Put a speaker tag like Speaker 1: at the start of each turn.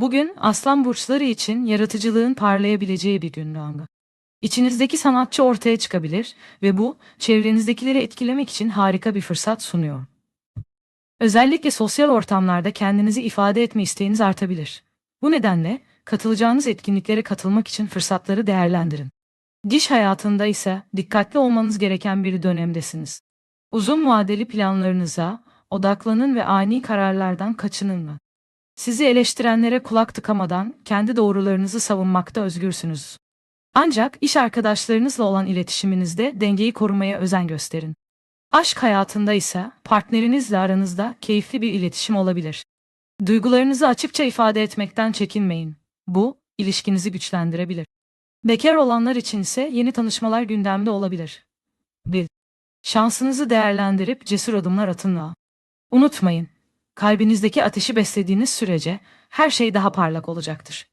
Speaker 1: Bugün aslan burçları için yaratıcılığın parlayabileceği bir gün Ranga. İçinizdeki sanatçı ortaya çıkabilir ve bu çevrenizdekileri etkilemek için harika bir fırsat sunuyor. Özellikle sosyal ortamlarda kendinizi ifade etme isteğiniz artabilir. Bu nedenle katılacağınız etkinliklere katılmak için fırsatları değerlendirin. Diş hayatında ise dikkatli olmanız gereken bir dönemdesiniz. Uzun vadeli planlarınıza odaklanın ve ani kararlardan kaçının? Sizi eleştirenlere kulak tıkamadan kendi doğrularınızı savunmakta özgürsünüz. Ancak iş arkadaşlarınızla olan iletişiminizde dengeyi korumaya özen gösterin. Aşk hayatında ise partnerinizle aranızda keyifli bir iletişim olabilir. Duygularınızı açıkça ifade etmekten çekinmeyin. Bu, ilişkinizi güçlendirebilir. Bekar olanlar için ise yeni tanışmalar gündemde olabilir. 1. Şansınızı değerlendirip cesur adımlar atın. Unutmayın, kalbinizdeki ateşi beslediğiniz sürece her şey daha parlak olacaktır.